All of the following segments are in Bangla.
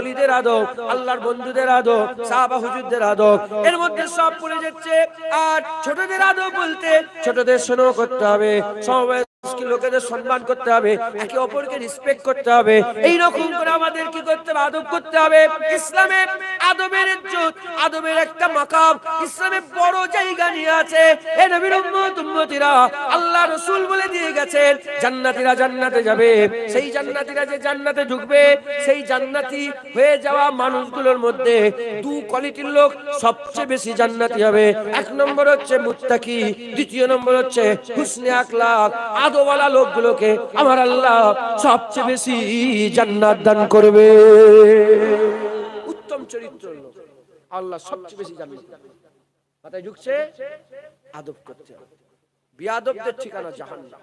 অলিদের আদব, আল্লাহর বন্ধুদের আদব, সাহাবা হুজুরদের আদব। এর মধ্যে সব পড়ে যাচ্ছে আর ছোটদের আদব বলতে ছোটদের শোনো করতে হবে। লোকেদের সম্মান করতে হবে, একে অপরকে রেসপেক্ট করতে হবে। এই রকম করে আমাদের কি করতে হবে? আদব করতে হবে। ইসলামে আদবের ইজ্জত, আদবের একটা মাকাম, ইসলামে বড় জায়গা নিয়ে আছে। এ নবীর উম্মত, উম্মতিরা আল্লাহ রাসূল বলে দিয়ে গেছেন, জান্নাতীরা জান্নাতে যাবে। সেই জান্নাতীরা যে জান্নাতে ঢুকবে, সেই জান্নাতি হয়ে যাওয়া মানুষগুলোর মধ্যে দু কোয়ালিটির লোক সবচেয়ে বেশি জান্নাতি হবে। এক নম্বর হচ্ছে মুত্তাকি, দ্বিতীয় নম্বর হচ্ছে হুসনে আদওয়ালা লোকগুলোকে আমার আল্লাহ সবচেয়ে বেশি জান্নাত দান করবে। উত্তম চরিত্র লোক। আল্লাহ সবচেয়ে বেশি জান্নাত। মাথায় ঢুকছে? আদব করতে হবে। বিয়াদবদের ঠিকানা জাহান্নাম।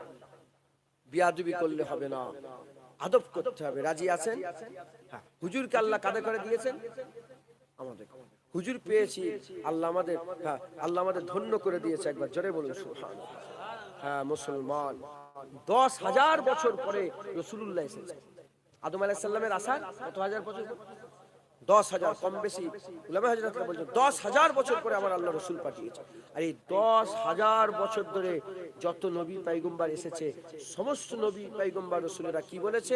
বিয়াদবি করলে হবে না। আদব করতে হবে। রাজি আছেন? হ্যাঁ। হুজুরকে আল্লাহ কাঁধে করে দিয়েছেন? আমাদের হুজুর পেয়েছি। আল্লাহ আমাদের হ্যাঁ আল্লাহ আমাদের ধন্য করে দিয়েছে। একবার জোরে বলুন, সুবহানাল্লাহ। হ্যাঁ মুসলমান। দশ হাজার বছর পরে রসুল্লাহ এসেছে। আদম আলাহিসাল্লামের আসার কত হাজার বছর দশ হাজার, কম বেশি। বলছে দশ হাজার বছর পরে আমার আল্লাহ রসুল পাঠিয়েছে। আর এই দশ হাজার বছর ধরে যত নবী পাইগম্বার এসেছে, সমস্ত নবী পাইগম্বার রসুলেরা কি বলেছে?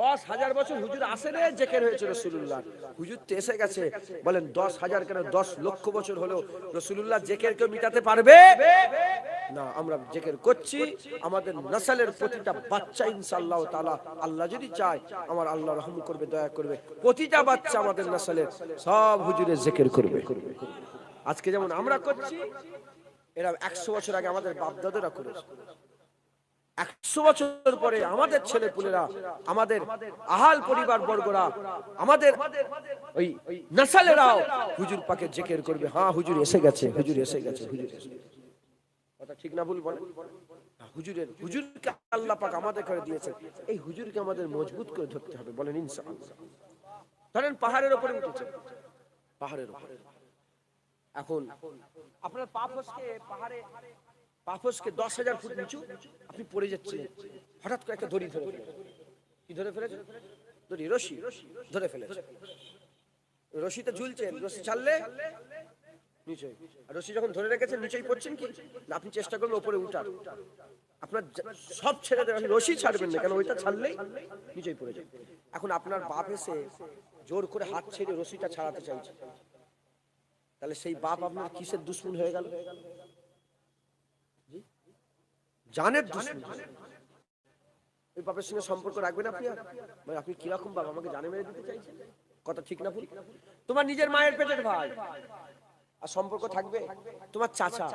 দশ হাজার বছর হুজুর আসে রে জেকের হয়েছে রসুল্লাহ হুজুর তো এসে গেছে। বলেন, দশ হাজার কেন দশ লক্ষ বছর হলো রসুল্লাহ জেকের কেউ মিটাতে পারবে? না, আমরা জেকের করছি। আমাদের নাসালের প্রতিটা বাচ্চা ইনশাআল্লাহ তালা আল্লাহ যদি চায়, আমার আল্লাহ রহম করবে, দয়া করবে। প্রতিটা বাচ্চা আমাদের নসালের সব হুজুরের জেকের করবে। আজকে যেমন আমরা করছি, এরা একশো বছর আগে আমাদের বাপদাদারা করেছে। একশো বছর পরে আমাদের ছেলে পুলেরা, আমাদের আহাল পরিবার বর্গরা, আমাদের ওই নাসালেরাও হুজুর পাকে জেকের করবে। হ্যাঁ হুজুর এসে গেছে, হুজুর এসে গেছে, হুজুর এসে ঠিক না ভুল বলে হুজুরের, হুজুরকে আল্লাহ পাক আমাদের করে দিয়েছে। এই হুজুরকে আমাদের মজবুত করে ধরতে হবে, বলেন ইনশাআল্লাহ। ধরেন পাহাড়ের উপরে উঠেছে। পাহাড়ের উপরে এখন আপনার পাহাড়ে পাফসকে দশ হাজার ফুট নিচু আপনি পড়ে যাচ্ছেন হঠাৎ করে একটা দড়ি ধরে। কি ধরে ফেলেছে? দড়ি, রশি। ধরে ফেলেছে। রশিতে ঝুলছেন রশি ছাড়লে নিচে। আর রশি যখন ধরে রেখেছেন, নিচেই পড়ছেন কি? আপনি চেষ্টা করবেন ওপরে উঠার। আপনার সব ছেড়ে দেবেন রশি ছাড়বেন না, কেন ওইটা ছাড়লেই নিচেই পড়ে যাবে। এখন আপনার বাপ এসে জোর করে হাত ছেড়ে রশিটা ছাড়াতে চাইছে। তাহলে সেই বাপ আপনার কিসের দুশ্মন হয়ে গেল? জানের ওই বাপের সঙ্গে সম্পর্ক রাখবেন আপনি মানে আপনি কীরকম বাবা, আমাকে জানে মেরে দিতে চাইছেন? কথা ঠিক না ভুল? তোমার নিজের মায়ের পেটের ভাই। আর সম্পর্ক থাকবে তোমার চাচা,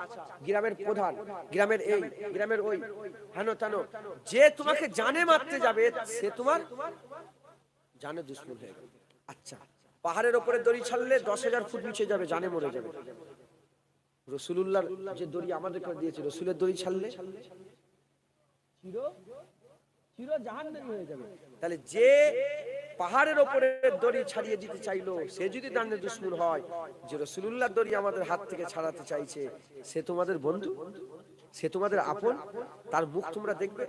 গ্রামের প্রধান, গ্রামের এই, গ্রামের ওই, হেন তেন। যে তোমাকে জানে মারতে যাবে, সে তোমার জানে দুশ্মন হয়ে গেল। আচ্ছা পাহাড়ের ওপরে দড়ি ছাড়লে দশ হাজার ফুট নিচে যাবে, জানে মরে যাবে। রসুলুল্লাহর যে দড়ি আমাদের দিয়েছে, রসুলের দড়ি ছাড়লে চির চির জাহান্নামী হয়ে যাবে। তাহলে যে পাহাড়ের ওপরে দড়ি ছাড়িয়ে দিতে চাইলো সে যদি দান্নে দুশ্মন হয় যে রসুলুল্লাহর দড়ি আমাদের হাত থেকে ছাড়াতে চাইছে সে তোমাদের বন্ধু? সে তোমাদের আপন? তার মুখ তোমরা দেখবে?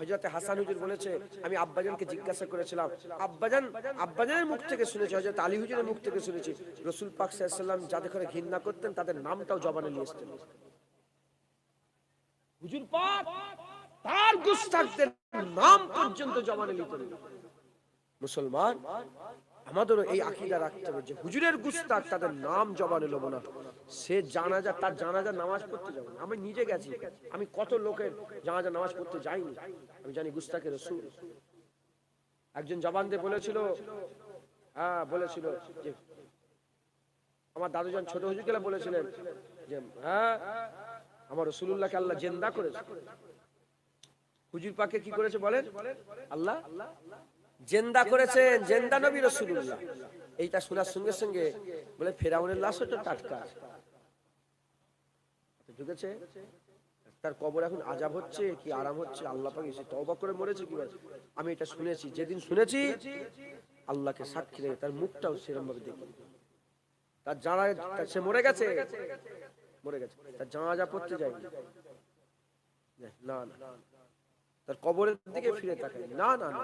হজরতে হাসান হুজুর বলেছে আমি আব্বাজানকে জিজ্ঞাসা করেছিলাম আব্বাজান আব্বাজানের মুখ থেকে শুনেছি হজরত আলী হুজুরের মুখ থেকে শুনেছি রসুল পাক সাল্লাম যাদের করে ঘৃণা করতেন তাদের নামটাও জবানে নিয়ে এসতেন হুজুর পাক! তার গুস্তাখদের নাম পর্যন্ত জমানে নিতেন না। মুসলমান, আমাদেরও এই আকিদা রাখতে হবে যে হুজুরের গুস্তাক তাদের নাম জবানে নেব না। সে জানাজা, তার জানাজা নামাজ পড়তে যাব। আমি নিজে গেছি। আমি কত লোকের জানাজা নামাজ পড়তে যাইনি। আমি জানি গুস্তাকের রসুল। একজন জবান দিয়ে বলেছিল হ্যাঁ বলেছিল যে, আমার দাদুজন ছোট হুজুরকে বলেছিলেন যে হ্যাঁ আমার রসুল্লাহকে আল্লাহ জেন্দা করেছে। হুজুর পাকে কি করেছে বলেন? আল্লাহ? জেন্দা করেছেন জেন্দা নবী রসুল্লাহ এইটা শোনার সঙ্গে সঙ্গে বলে ফেরাউনের লাশ তো টাটকা। ঢুকেছে। তার কবর এখন আজাব হচ্ছে কি আরাম হচ্ছে আল্লাহ পাকে সে তওবা করে মরেছে কি আমি এটা শুনেছি যেদিন শুনেছি আল্লাহকে সাক্ষী রেখে তার মুখটাও সেরকম ভাবে দেখি। তার জানা সে মরে গেছে। মরে গেছে। তার জানাজা পড়তে যায়নি। না না। তার কবরের দিকে ফিরে তাকাই না না না।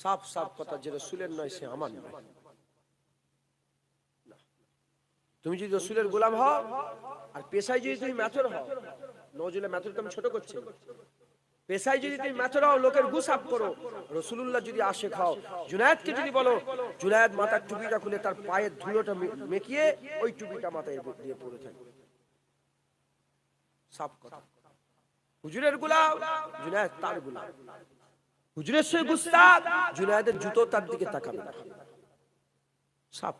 সাফ সাফ কথা যে রসুলের নয়, সে আমার নয়। তুমি যদি রসুলের গোলাম হও, আর পেশায় যদি তুমি ম্যাথর হও নজলে ম্যাথরকে আমি ছোট করছি পেশায় যদি তুমি ম্যাথর হও, লোকের গুসাপ করো। রসুলুল্লাহ যদি আসে খাও জুনায়েদকে যদি বলো, জুনায়েদ মাথার টুপিটা খুলে তার পায়ের ধুলোটা মেকিয়ে ওই টুপিটা মাথায় দিয়ে পড়ে থাকে। সাফ কথা। হুজুরের গোলাম, জুনায়েদ তার গোলাম। হুজুরের সে গুস্তাদ জুনায়েদের জুতো তার দিকে তাকাবে সাফ।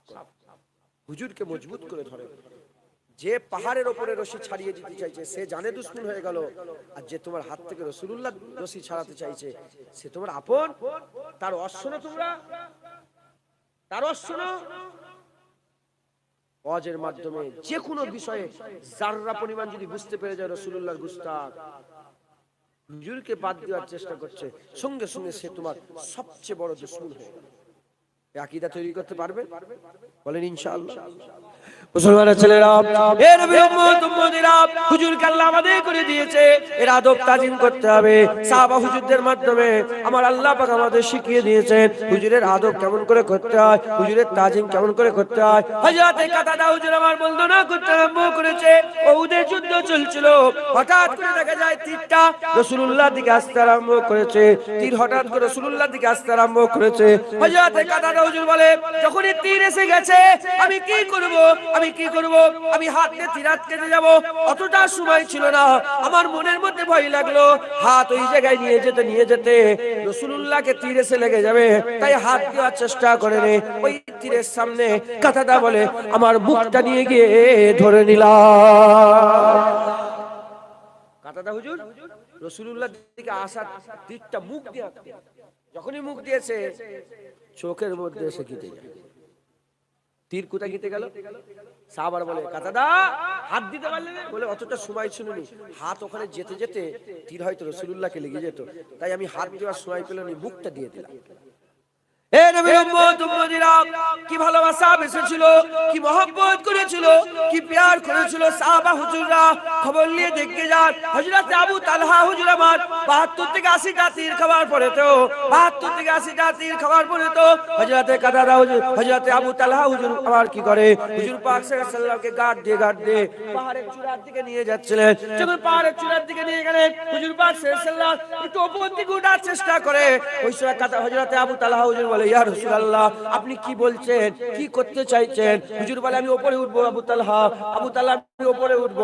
হুজুরকে মজবুত করে ধরে। যে পাহাড়ের ওপরে রশি ছাড়িয়ে দিতে চাইছে, সে জানে দুশ্মন হয়ে গেল। আর যে তোমার হাত থেকে রসুল্লাহ রশি ছাড়াতে চাইছে, সে তোমার আপন, তার অশ্বনো তোমরা, তার অশ্বনো ওয়াজের মাধ্যমে যে কোনো বিষয়ে জাররা পরিমাণ যদি বুঝতে পেরে যায় রসুল্লাহ গুস্তাক হুজুরকে বাদ দেওয়ার চেষ্টা করছে সঙ্গে সঙ্গে সে তোমার সবচেয়ে বড় দুশ্মন হয়ে গেল এই তৈরি করতে পারবে? বলেন ইনশাআল্লাহ। মুসলমানের ছেলেরা, এ নবীর উম্মত, উম্মতিরা আমাদের করে দিয়েছে। এর আদব তাজিম করতে হবে। সাহাবা হুজুরদের মাধ্যমে আমার আল্লাহ পাক আমাদের শিখিয়ে দিয়েছেন, হুজুরের আদব কেমন করে করতে হয়, হুজুরের তাজিম কেমন করে করতে হয়। কাতাদা হুজুর আমার করতে আরম্ভ করেছে। ওহুদের যুদ্ধ চলছিল। হঠাৎ করে দেখা যায় তীরটা রাসূলুল্লাহর দিকে আসতে আরম্ভ করেছে। তীর হঠাৎ করে রাসূলুল্লাহর দিকে আসতে আরম্ভ করেছে। হযরতে কাতাদা হুজুর বলে, যখনই তীর এসে গেছে, আমি কি করব? আমি কি করব? আমি হাত দিয়ে তীর কেটে যাব। অতটা সময় ছিল না। আমার মনের মধ্যে ভয় লাগল। হাত ওই জায়গায় নিয়ে যেতে নিয়ে যেতে রসুল্লাহকে তীর এসে লেগে যাবে। তাই হাত দেওয়ার চেষ্টা করে রে। ওই তীরের সামনে কথাটা বলে, আমার মুখটা নিয়ে গিয়ে ধরে নিলাম। হুজুর রসুল্লাহ দিকে আসার তীরটা মুখ দিয়ে যখনই মুখ দিয়েছে, চোখের মধ্যে এসে কেটে যায়। তীর কোথায় খেতে গেল? সাহাবার বলে কাতাদা হাত দিতে পারলে বলে অতটা সময় ছিল হাত ওখানে যেতে যেতে তীর হয়তো রসুল্লাহকে লেগে যেত। তাই আমি হাত দেওয়ার সময় পেলাম নি মুখটা দিয়ে দিলাম। আমার 72 থেকে 80 টা তীর খাওয়ার পরে তো 72 থেকে 80 টা তীর খাওয়ার পরে তো হযরত কাদাদা হুজুর, হযরত আবু তালহা হুজুর আমার কি করে? হুজুর গার্ড দিয়ে গার্ড দিয়ে পাহাড়ের চূড়ার দিকে নিয়ে যাচ্ছিলেন। যখন পাহাড়ের চূড়ার দিকে নিয়ে গেলেন, হুজুর পাক একটু চেষ্টা করে। ওই সময় কাদা আবু তালহা হুজুর বলে, ইয়া রাসূলুল্লাহ, আপনি কি বলছেন? কি করতে চাইছেন? হুজুর বলে, আমি উপরে উঠব, আবু তালহা আবু তালহা, আমি উপরে উঠব।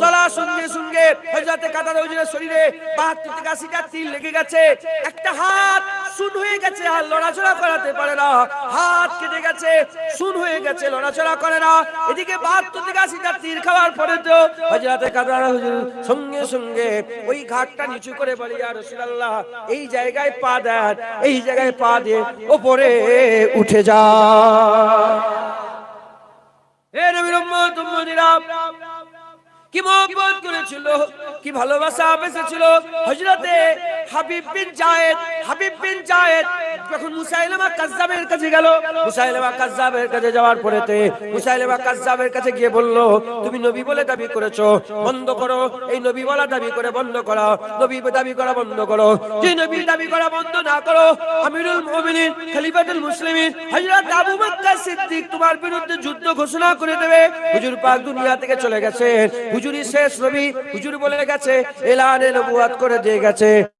সলা সঙ্গে সঙ্গে হযরতে কাতাদা হুজুরের শরীরে 72 থেকে 80 টা লেগে গেছে। একটা হাত শুন হয়ে গেছে, আর লড়াচড়া করাতে পারে না। হাত কেটে গেছে শুন হয়ে গেছে, লড়াচড়া করে না। এদিকে 72 থেকে 80 টা তীর খাওয়ার পরে তো হযরত কাদা হুজুর সঙ্গে সঙ্গে ওই ঘাটটা নিচু করে বলে, ইয়া রাসূলুল্লাহ, এই জায়গায় পা দেন, এই জায়গায় পা দিয়ে ওপরে উঠে যা। এ নবীর উম্মত, উম্মতিরা কি মহব্বত করেছিল? কি ভালোবাসা বেসেছিল হযরতে হাবিব বিন জায়েদ, হাবিব বিন জায়েদ যখন মুসাইলামা কাজ্জাবের কাছে গেল, মুসাইলামা কাজ্জাবের কাছে যাওয়ার পরেতে মুসাইলামা কাজ্জাবের কাছে গিয়ে বলল, তুমি নবী বলে দাবি করেছ, বন্ধ করো। এই নবী বলা দাবি করে বন্ধ করো, নবী দাবি করা বন্ধ করো। যে নবী দাবি করা বন্ধ না করো, আমিরুল মুমিনিন, খলিফাতুল মুসলিমিন, হযরত আবু বকর সিদ্দিক তোমার বিরুদ্ধে যুদ্ধ ঘোষণা করে দেবে। হুজুর পাক দুনিয়া থেকে চলে গেছেন। হুজুরি শেষ নবী। হুজুর বলে গেছে এলানে নবুয়াত করে দিয়ে গেছে।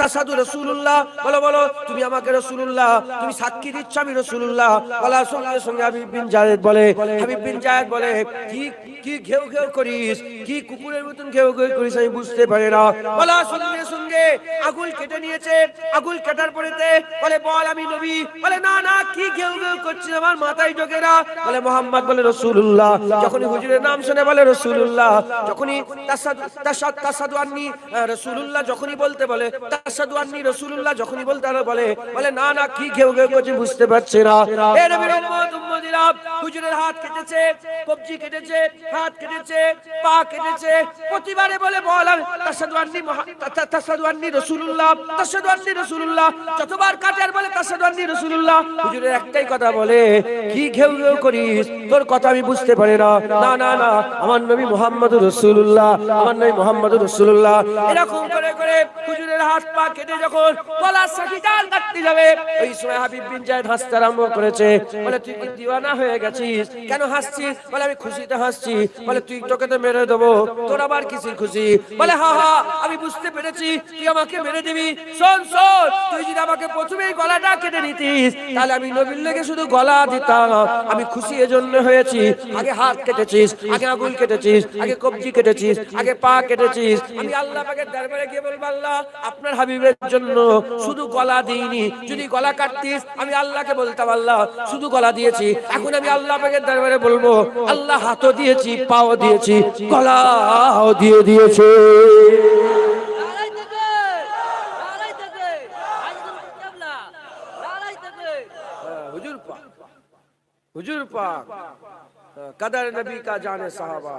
তাসাদু রসুল্লাহ বলো বলো, তুমি আমাকে রসুল্লাহ তুমি সাক্ষী দিচ্ছ আমি রসুল্লাহ বলার সঙ্গে সঙ্গে হাবিব বিন জায়েদ বলে, হাবিব বিন জায়েদ বলে কি কি ঘেউ ঘেউ করিস? কি কুকুরের মতন ঘেউ ঘেউ করিস আমি বুঝতে পারি না। বলার সঙ্গে সঙ্গে আগুল কেটে নিয়েছে। আগুল কাটার পরেতে বলে, বল আমি নবী। বলে, না না, কি ঘেউ ঘেউ করছিস? আমার মাথায় ঢোকে না। বলে, মোহাম্মদ বলে রসুল্লাহ যখনই হুজুরের নাম শুনে বলে রসুল্লাহ যখনই রসুল্লাহ যখনই বলতে বলে রসুল্লাহ যখনই বলতে বলে বলে, না না, কি ঘেউ ঘেউ করছে বুঝতে পারছি না। উম্মতিরা হুজুরের হাত কেটেছে, কবজি কেটেছে, হাত কেটেছে, পা কেটেছে। প্রতিবারে বলে বল আমি তাসাদু আন্নি তা- তাসাদু রসুল্লাহ যতবার কাটে বলে তাসাদু আন্নি রসুল্লাহ হুজুরের একটাই কথা বলে, কি ঘেউ ঘেউ করিস? তোর কথা আমি বুঝতে পারি না। না না না, আমার নবী মোহাম্মদ রসুল্লাহ আমার নবী মোহাম্মদ রসুল্লাহ এরকম করে করে হুজুরের হাত পা কেটে যখন গলার সাথে যাবে, ওই সময় হাবিব বিন জায়েদ হাসতে আরম্ভ করেছে। বলে, তুই কি দিওয়ানা হয়ে গেছিস। কেন হাসছিস? বলে, আমি খুশিতে হাসছি। বলে, তুই তোকে তো মেরে দেবো। তোর আবার কিসের খুশি? বলে, হা হা, আমি বুঝতে পেরেছি। তুই আমাকে মেরে দিবি। শোন শোন, তুই যদি আমাকে প্রথমেই গলাটা কেটে নিতিস, তাহলে আমি নবীর লেগে শুধু গলা দিতাম। আমি খুশি এজন্য হয়েছি। আগে হাত কেটেছিস, আগে আঙুল কেটেছিস, আগে কবজি কেটেছিস, আগে পা কেটেছিস। আমি আল্লাহ পাকের দরবারে গিয়ে বলব, আল্লাহ, আপনার হাবিবের জন্য শুধু গলা দিইনি। যদি গলা কাটতিস, আমি আল্লাহকে বলতাম, আল্লাহ, শুধু গলা দিয়েছি। এখন আমি আল্লাহ পাকের দরবারে বলব আল্লাহ হাতও দিয়েছি পাও দিয়েছি গলাও দিয়ে দিয়েছে। হুজুর পাক হুজুর পাক কদর নবী কা জানে সাহাবা।